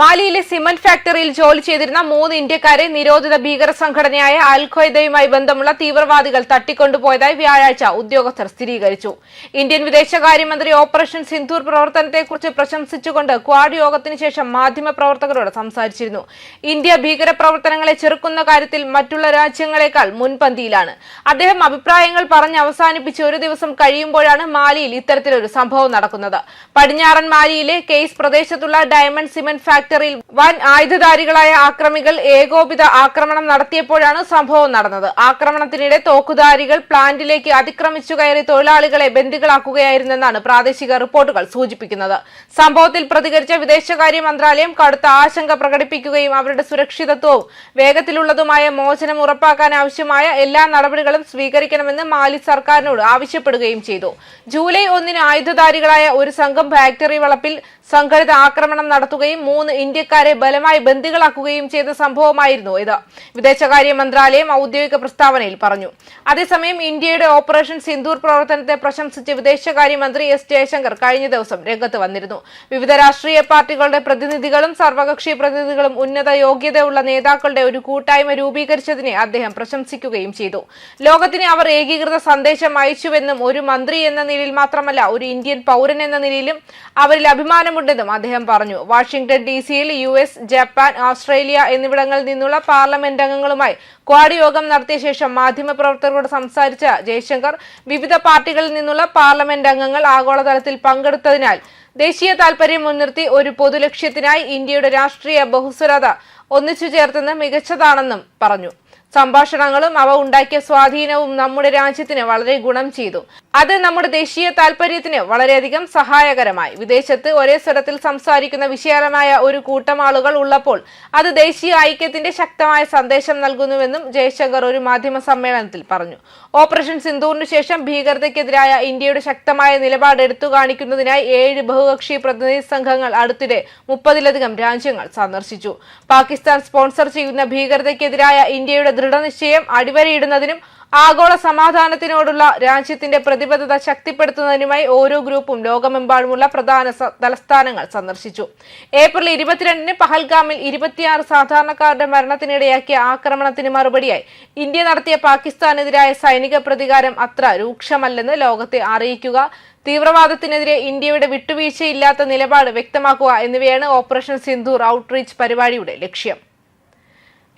മാലിയിലെ cement ഫാക്ടറിയിൽ ജോലി ചെയ്തിരുന്ന മൂന്ന് ഇന്ത്യക്കാരെ നിരോധിത ഭീകര സംഘടനയായ അൽ ഖ്വയ്ദയുമായി ബന്ധമുള്ള തീവ്രവാദികൾ തട്ടിക്കൊണ്ടുപോയതായി വ്യാഴാഴ്ച ഉദ്യോഗസ്ഥർ സ്ഥിരീകരിച്ചു. ഇന്ത്യൻ വിദേശകാര്യമന്ത്രി ഓപ്പറേഷൻ സിന്ധൂർ പ്രവർത്തനത്തെക്കുറിച്ച് പ്രശംസിച്ചുകൊണ്ട് ക്വാഡ് യോഗത്തിന് ശേഷം മാധ്യമപ്രവർത്തകരോട് സംസാരിച്ചിരുന്നു. ഇന്ത്യ ഭീകര പ്രവർത്തനങ്ങളെ ചെറുക്കുന്ന കാര്യത്തിൽ മറ്റുള്ള രാജ്യങ്ങളെക്കാൾ മുൻപന്തിയിലാണ്. അദ്ദേഹം അഭിപ്രായങ്ങൾ പറഞ്ഞ് അവസാനിപ്പിച്ച് ഒരു ദിവസം കഴിയുമ്പോഴാണ് മാലിയിൽ ഇത്തരത്തിലൊരു സംഭവം നടക്കുന്നത്. പടിഞ്ഞാറൻ മാലിയിലെ കേസ് പ്രദേശത്തുള്ള ഡയമണ്ട് സിമന്റ് ഫാക്ടറിയിൽ വൻ ആയുധധാരികളായ ആക്രമികൾ ഏകോപിത ആക്രമണം നടത്തിയപ്പോഴാണ് സംഭവം നടന്നത്. ആക്രമണത്തിനിടെ തോക്കുധാരികൾ പ്ലാന്റിലേക്ക് അതിക്രമിച്ചു കയറി തൊഴിലാളികളെ ബന്ദികളാക്കുകയായിരുന്നെന്നാണ് പ്രാദേശിക റിപ്പോർട്ടുകൾ സൂചിപ്പിക്കുന്നത്. സംഭവത്തിൽ പ്രതികരിച്ച വിദേശകാര്യ മന്ത്രാലയം കടുത്ത ആശങ്ക പ്രകടിപ്പിക്കുകയും അവരുടെ സുരക്ഷിതത്വവും വേഗത്തിലുള്ളതുമായ മോചനം ഉറപ്പാക്കാൻ ആവശ്യമായ എല്ലാ നടപടികളും സ്വീകരിക്കണമെന്ന് മാലി സർക്കാരിനോട് ആവശ്യപ്പെടുകയും ചെയ്തു. ജൂലൈ ഒന്നിന് ആയുധധാരികളായ ഒരു സംഘം ഫാക്ടറി വളപ്പിൽ സംഘടിത ആക്രമണം നടത്തുകയും മൂന്ന് ഇന്ത്യക്കാരെ ബലമായി ബന്ദികളാക്കുകയും ചെയ്ത സംഭവമായിരുന്നു ഇത്. വിദേശകാര്യ മന്ത്രാലയം ഔദ്യോഗിക പ്രസ്താവനയിൽ പറഞ്ഞു. അതേസമയം ഇന്ത്യയുടെ ഓപ്പറേഷൻ സിന്ദൂർ പ്രവർത്തനത്തെ പ്രശംസിച്ച് വിദേശകാര്യമന്ത്രി എസ് ജയശങ്കർ കഴിഞ്ഞ ദിവസം രംഗത്ത് വന്നിരുന്നു. വിവിധ രാഷ്ട്രീയ പാർട്ടികളുടെ പ്രതിനിധികളും സർവകക്ഷി പ്രതിനിധികളും ഉന്നത യോഗ്യതയുള്ള നേതാക്കളുടെ ഒരു കൂട്ടായ്മ രൂപീകരിച്ചതിനെ അദ്ദേഹം പ്രശംസിക്കുകയും ചെയ്തു. ലോകത്തിന് അവർ ഏകീകൃത സന്ദേശം അയച്ചുവെന്നും ഒരു മന്ത്രി എന്ന നിലയിൽ മാത്രമല്ല ഒരു ഇന്ത്യൻ പൗരൻ എന്ന നിലയിലും അവരിൽ അഭിമാനമുണ്ടെന്നും അദ്ദേഹം പറഞ്ഞു. വാഷിംഗ്ടൺ ഡി സിയിൽ യു എസ് ജപ്പാൻ ഓസ്ട്രേലിയ എന്നിവിടങ്ങളിൽ നിന്നുള്ള പാർലമെന്റ് അംഗങ്ങളുമായി ക്വാഡ് യോഗം നടത്തിയ ശേഷം മാധ്യമപ്രവർത്തകരോട് സംസാരിച്ച ജയശങ്കർ വിവിധ പാർട്ടികളിൽ നിന്നുള്ള പാർലമെന്റ് അംഗങ്ങൾ ആഗോളതലത്തിൽ പങ്കെടുത്തതിനാൽ ദേശീയ താൽപര്യം മുൻനിർത്തി ഒരു പൊതുലക്ഷ്യത്തിനായി ഇന്ത്യയുടെ രാഷ്ട്രീയ ബഹുസ്വരത ഒന്നിച്ചു ചേർത്തത് മികച്ചതാണെന്നും പറഞ്ഞു. സംഭാഷണങ്ങളും അവ ഉണ്ടാക്കിയ സ്വാധീനവും നമ്മുടെ രാജ്യത്തിന് വളരെ ഗുണം ചെയ്തു. അത് നമ്മുടെ ദേശീയ താല്പര്യത്തിന് വളരെയധികം സഹായകരമായി. വിദേശത്ത് ഒരേ സ്വരത്തിൽ സംസാരിക്കുന്ന വിശാലമായ ഒരു കൂട്ടം ആളുകൾ ഉള്ളപ്പോൾ അത് ദേശീയ ഐക്യത്തിന്റെ ശക്തമായ സന്ദേശം നൽകുന്നുവെന്നും ജയശങ്കർ ഒരു മാധ്യമ സമ്മേളനത്തിൽ പറഞ്ഞു. ഓപ്പറേഷൻ സിന്ധൂറിനു ശേഷം ഭീകരതയ്ക്കെതിരായ ഇന്ത്യയുടെ ശക്തമായ നിലപാട് എടുത്തു കാണിക്കുന്നതിനായി ഏഴ് ബഹുകക്ഷി പ്രതിനിധി സംഘങ്ങൾ അടുത്തിടെ മുപ്പതിലധികം രാജ്യങ്ങൾ സന്ദർശിച്ചു. പാകിസ്ഥാൻ സ്പോൺസർ ചെയ്യുന്ന ഭീകരതയ്ക്കെതിരായ ഇന്ത്യയുടെ ദൃഢനിശ്ചയം അടിവരയിടുന്നതിനും ആഗോള സമാധാനത്തിനോടുള്ള രാജ്യത്തിന്റെ പ്രതിബദ്ധത ശക്തിപ്പെടുത്തുന്നതിനുമായി ഓരോ ഗ്രൂപ്പും ലോകമെമ്പാടുമുള്ള പ്രധാന തലസ്ഥാനങ്ങൾ സന്ദർശിച്ചു. ഏപ്രിൽ ഇരുപത്തിരണ്ടിന് പഹൽഗാമിൽ ഇരുപത്തിയാറ് സാധാരണക്കാരുടെ മരണത്തിനിടയാക്കിയ ആക്രമണത്തിന് മറുപടിയായി ഇന്ത്യ നടത്തിയ പാകിസ്ഥാനെതിരായ സൈനിക പ്രതികാരം അത്ര രൂക്ഷമല്ലെന്ന് ലോകത്തെ അറിയിക്കുക തീവ്രവാദത്തിനെതിരെ ഇന്ത്യയുടെ വിട്ടുവീഴ്ചയില്ലാത്ത നിലപാട് വ്യക്തമാക്കുക എന്നിവയാണ് ഓപ്പറേഷൻ സിന്ധൂർ ഔട്ട്റീച്ച് പരിപാടിയുടെ ലക്ഷ്യം.